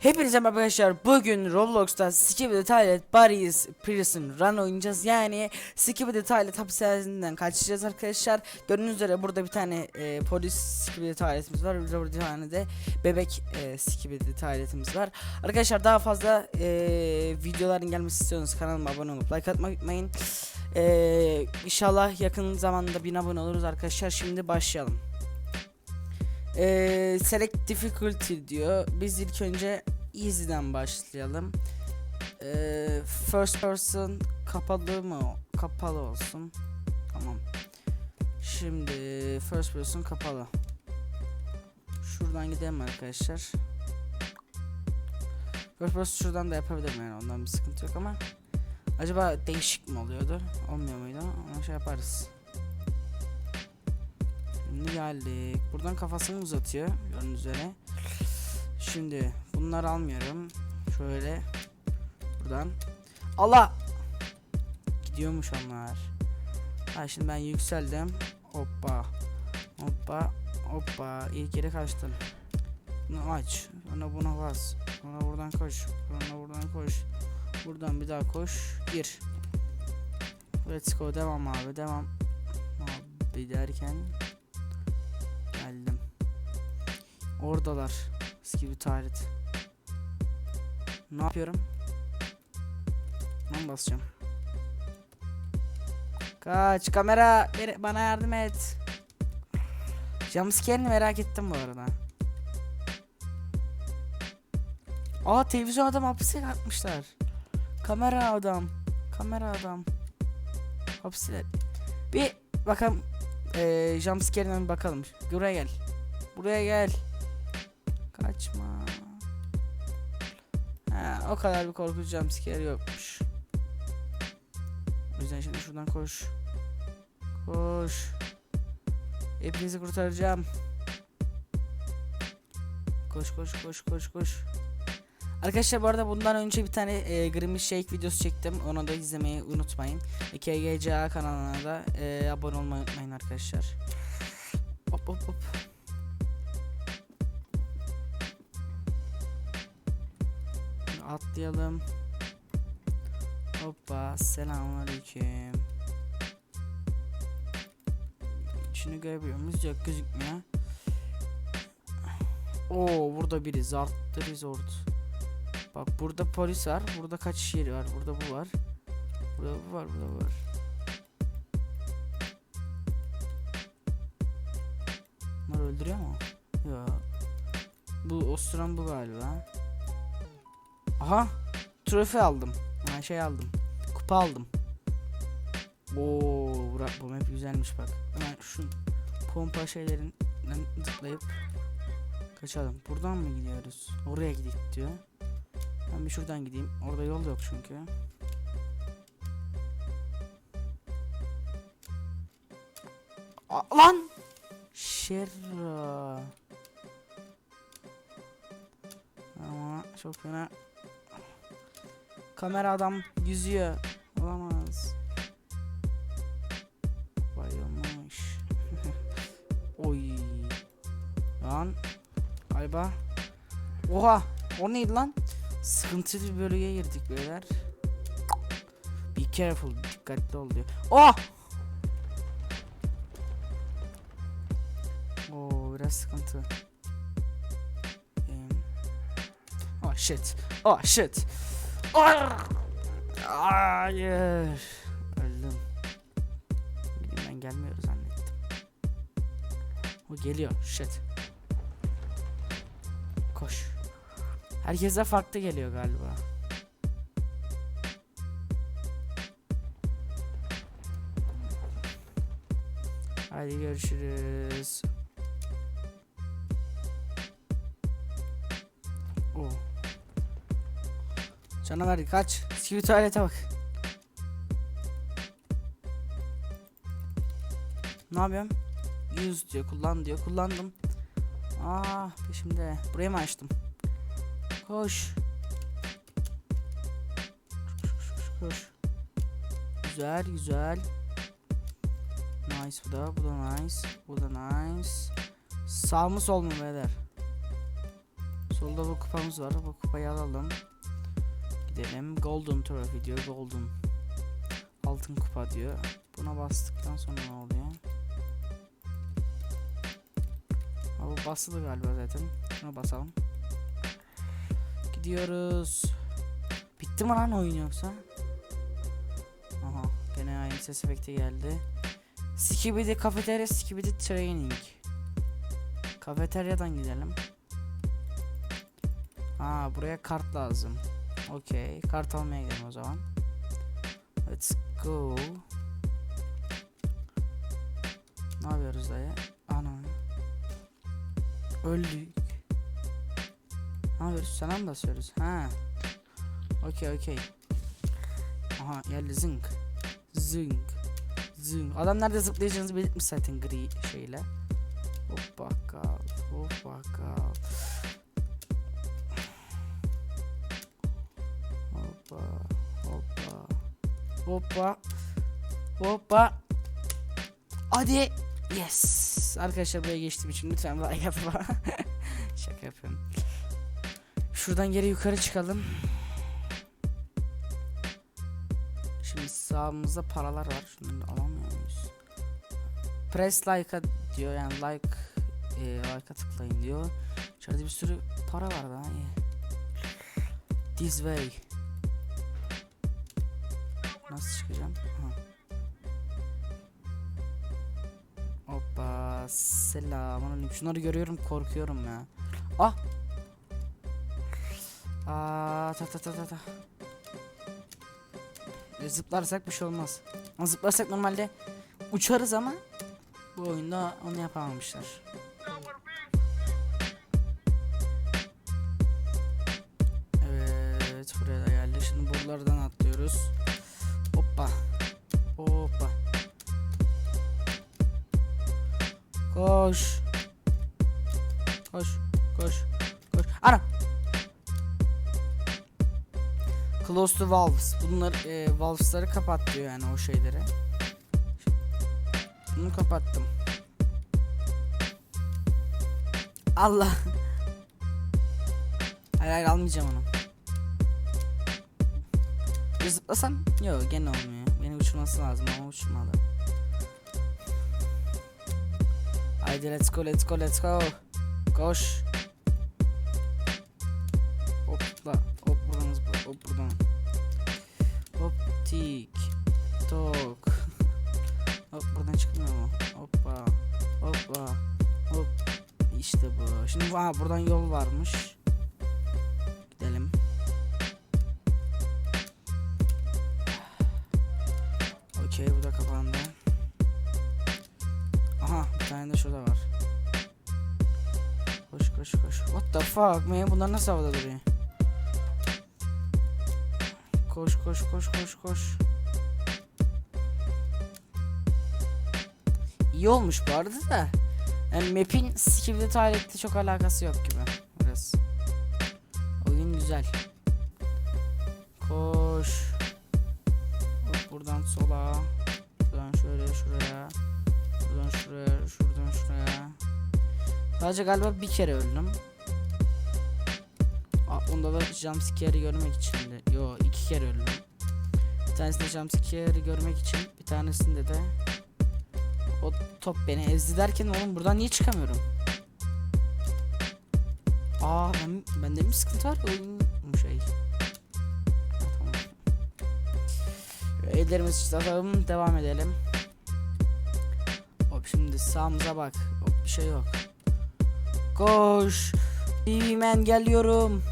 Hepinize merhaba arkadaşlar. Bugün Roblox'ta Skibidi Toilet Paris Prison Run oynayacağız. Yani Skibidi Toilet hapishanesinden kaçacağız arkadaşlar. Gördüğünüz üzere burada bir tane e, polis Skibidi Toilet'imiz var. Burada bir tane de bebek e, Skibidi Toilet'imiz var. Arkadaşlar daha fazla e, videoların gelmesi istiyorsanız kanalıma abone olup like atmayı unutmayın. E, inşallah yakın zamanda 1000 abone oluruz arkadaşlar. Şimdi başlayalım. Ee, select difficulty diyor. Biz ilk önce easy'den başlayalım. Ee, first person kapalı mı? Kapalı olsun. Tamam. Şimdi first person kapalı. Şuradan gidelim arkadaşlar. First person şuradan da yapabilirim yani ondan bir sıkıntı yok ama acaba değişik mi oluyordu? Olmuyor muydu? Ona şey yaparız. Şimdi geldik. Buradan kafasını uzatıyor. Gördüğünüz üzere. Şimdi bunları almıyorum. Şöyle. Buradan. Allah! Gidiyormuş onlar. Ha şimdi ben yükseldim. Hoppa. Hoppa. Hoppa. İlk yere kaçtım. Bunu aç. Sonra buna bas. Sonra buradan koş. Sonra buradan koş. Buradan bir daha koş. Gir. Let's go. Devam abi. Devam. Abi derken Oradalar. Eski tarit. Ne yapıyorum? Ben basacağım. Kaç kamera bana yardım et. Jumpscare'ini merak ettim bu arada. Aa televizyon adam hapise atmışlar. Kamera adam. Kamera adam. Hapse. Bir bakalım ee, jumpscare'den bir bakalım. Buraya gel. Buraya gel. O kadar bir korkunç jumpscare yokmuş. O yüzden şimdi şuradan koş. Koş. Hepinizi kurtaracağım. Koş koş koş koş koş. Arkadaşlar bu arada bundan önce bir tane e, Grimmy Shake videosu çektim. Onu da izlemeyi unutmayın. Ve KGCA kanalına da e, abone olmayı unutmayın arkadaşlar. Hop hop hop. Atlayalım. Hoppa selamünaleyküm. İçini görebiliyor muyuz? Yok gözükmüyor. Oo burada biri Zart'ta Resort. Bak burada polis var. Burada kaç yeri var. Burada bu var. Burada bu var. Burada bu var. Bunlar öldürüyor mu? Ya. Bu osturan bu galiba. Aha. Trofe aldım. Ha şey aldım. Kupa aldım. Oo, bura, bu map güzelmiş bak. Hemen şu pompa şeylerinden zıplayıp kaçalım. Buradan mı gidiyoruz? Oraya gidik diyor. Ben bir şuradan gideyim. Orada yol yok çünkü. A lan! Şerra. Ama çok fena. Kamera adam yüzüyor. Olamaz. Bayılmış. Oy. Lan. Galiba. Oha. O neydi lan? Sıkıntılı bir bölgeye girdik beyler. Be careful. Dikkatli ol diyor. Oh! Oo biraz sıkıntı. Oh shit. Oh shit. Hayır. Öldüm. Ben gelmiyor zannettim. O geliyor. Shit. Koş. Herkese farklı geliyor galiba. Hadi görüşürüz. Canavar kaç. Skibi tuvalete bak. Ne yapıyorum? Yüz diyor, kullan diyor. Kullandım. Aa, peşimde. Burayı mı açtım? Koş, koş, koş. Güzel, güzel. Nice bu da, bu da nice. Bu da nice. Sağ mı sol mu beyler? Solda bu kupamız var. Bu kupayı alalım. Gidelim. Golden Trophy diyor. Golden. Altın kupa diyor. Buna bastıktan sonra ne oluyor? Ha, bu basılı galiba zaten. Buna basalım. Gidiyoruz. Bitti mi lan oyun yoksa? Aha gene aynı ses efekti geldi. Skibidi kafeterya, skibidi training. Kafeteryadan gidelim. Ha buraya kart lazım. Okey. Kart almaya gidelim o zaman. Let's go. Ne yapıyoruz dayı? Ana. Öldük. Ne yapıyoruz? Sana basıyoruz? Ha. Okey okey. Aha geldi zınk. Zınk. Zınk. Adam nerede zıplayacağınızı belirtmiş zaten gri şeyle. Hop bakkal. Hop bakkal. Hoppa. Hoppa. Hadi. Yes. Arkadaşlar buraya geçtiğim için lütfen like yapma. Şaka yapıyorum. Şuradan geri yukarı çıkalım. Şimdi sağımızda paralar var. Şunları alamıyor muyuz? Press like'a diyor yani like e, like'a tıklayın diyor. İçeride bir sürü para var daha iyi. This way. Nasıl çıkacağım? Ha. Hoppa selamünaleyküm. Şunları görüyorum korkuyorum ya. Ah. Aa ta ta ta ta ta. E, zıplarsak bir şey olmaz. Ama zıplarsak normalde uçarız ama bu oyunda onu yapamamışlar. Evet buraya da geldi. Şimdi buralardan atlıyoruz. Koş. Koş. Koş. Koş. Ana. Close to valves. Bunlar e, valves'ları kapat diyor yani o şeyleri. Bunu kapattım. Allah. Hayır hayır almayacağım onu. Zıplasam? Yok gene olmuyor. Beni uçurması lazım ama uçurmadı. Haydi let's go let's go let's go. Koş. Hopla. Hop buradan. Hop buradan. Hop tik. Tok. Hop buradan çıkmıyor mu? Hoppa. Hoppa. Hop. İşte bu. Şimdi aha, buradan yol varmış. Koş koş koş. What the fuck man bunlar nasıl havada duruyor? Koş koş koş koş koş. İyi olmuş bu arada da. Yani map'in Skibidi Toilet'le çok alakası yok gibi. Biraz. Oyun güzel. Koş. Hop buradan sola. Sadece galiba bir kere öldüm. Aa, onda da jumpscare'i görmek için de. Yo iki kere öldüm. Bir tanesinde jumpscare'i görmek için. Bir tanesinde de o top beni ezdi derken oğlum buradan niye çıkamıyorum? Aa ben, bende mi sıkıntı var oyun şey. Tamam. Ellerimizi tutalım devam edelim. Hop şimdi sağımıza bak. Hop bir şey yok. Koş. TV man geliyorum.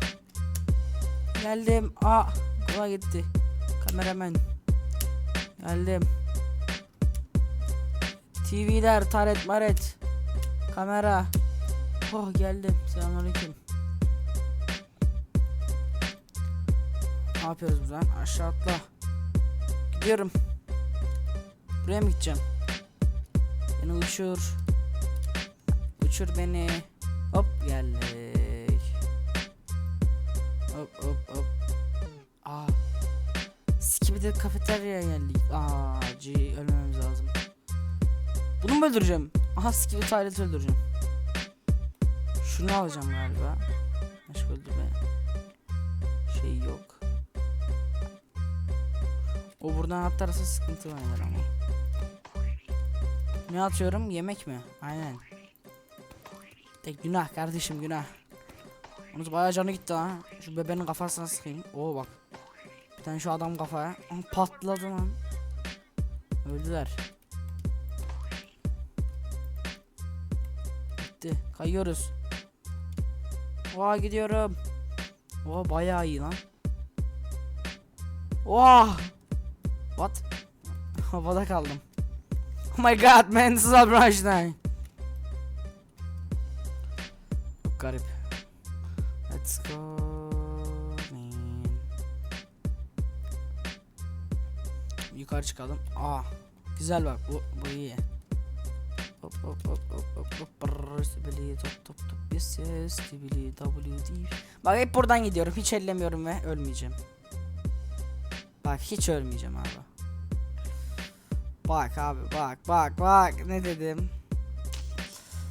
Geldim. Aa kola gitti. Kameraman. Geldim. TV'ler, taret, maret. Kamera. Oh geldim. Selamünaleyküm. Ne yapıyoruz buradan? Aşağı atla. Gidiyorum. Buraya mı gideceğim? Beni uçur. Uçur beni. Hop geldik. Hop hop hop. Ah. Sikibi de kafeteryaya geldik. Aa, G ölmemiz lazım. Bunu mu öldüreceğim? Aha Sikibi Tyler'ı öldüreceğim. Şunu alacağım galiba. Başka öldürme. Şey yok. O buradan atlarsa sıkıntı var ama. Ne atıyorum? Yemek mi? Aynen. De günah kardeşim günah. Onun bayağı canı gitti ha. Şu bebeğin kafasına sıkayım. Oo bak. Bir tane şu adam kafaya. Patladı lan. Öldüler. Gitti. Kayıyoruz. Oha gidiyorum. Oha bayağı iyi lan. Oha. What? Havada kaldım. Oh my god man this is a brush now. Yukarı çıkalım. Aa, güzel bak bu bu iyi. Hop hop hop hop hop hop brrr, stibili, top top top yes yes stibili, WD. Bak hep buradan gidiyorum hiç ellemiyorum ve ölmeyeceğim. Bak hiç ölmeyeceğim abi. Bak abi bak bak bak ne dedim.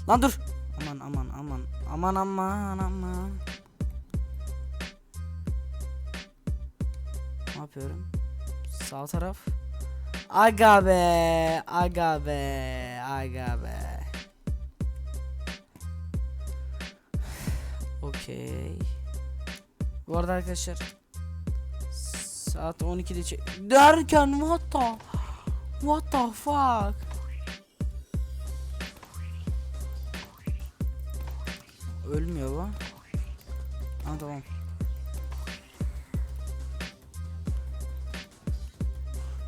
Lan dur. Aman aman aman aman aman aman. Ne yapıyorum? Sağ taraf. Aga be, aga be, aga be. Okey. Bu arada arkadaşlar saat 12'de çek derken what the what the fuck Ölmüyor bu. Ha tamam.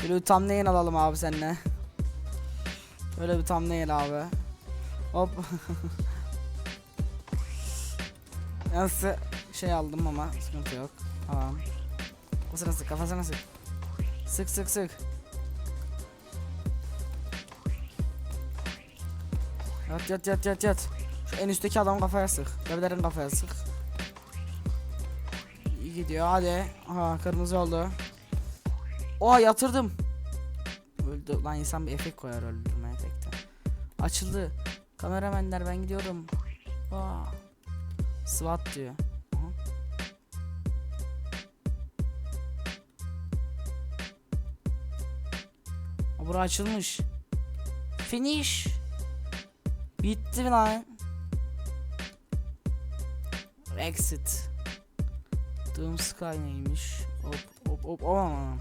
Böyle bir thumbnail alalım abi seninle. Böyle bir thumbnail abi. Hop. Nasıl şey aldım ama sıkıntı yok. Tamam. Kafasına sık, kafasına sık. Sık sık sık. Yat yat yat yat yat. Şu en üstteki adam kafaya sık. Bebelerin kafaya sık. İyi gidiyor hadi. Aha kırmızı oldu. Oha yatırdım. Öldü lan insan bir efekt koyar öldürme efekti. Açıldı. Kameramenler ben gidiyorum. Aa. SWAT diyor. Aha. Bura açılmış. Finish. Bitti lan? Exit. Doom Sky neymiş? Hop hop hop aman.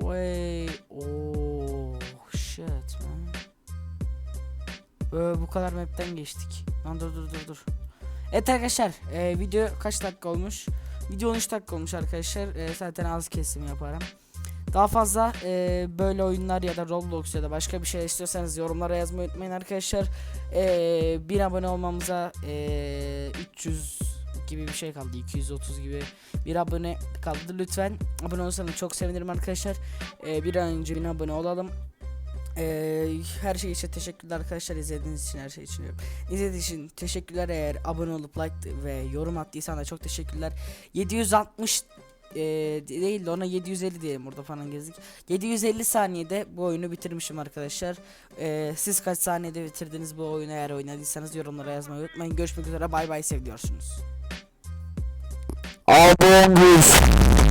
Way oh shit man. Böyle bu kadar map'ten geçtik. Lan dur dur dur dur. Evet arkadaşlar e, video kaç dakika olmuş? Video 13 dakika olmuş arkadaşlar. E, zaten az kesim yaparım. Daha fazla e, böyle oyunlar ya da Roblox ya da başka bir şey istiyorsanız yorumlara yazmayı unutmayın arkadaşlar. E, bir abone olmamıza e, 300 gibi bir şey kaldı. 230 gibi bir abone kaldı. Lütfen abone olursanız çok sevinirim arkadaşlar. E, bir an önce bin abone olalım. E, her şey için teşekkürler arkadaşlar. İzlediğiniz için her şey için diyorum. İzlediğiniz için teşekkürler. Eğer abone olup like ve yorum attıysan da çok teşekkürler. 760 e, değil de ona 750 diyelim burada falan gezdik. 750 saniyede bu oyunu bitirmişim arkadaşlar. E, siz kaç saniyede bitirdiniz bu oyunu eğer oynadıysanız yorumlara yazmayı unutmayın. Görüşmek üzere bay bay seviyorsunuz. Us.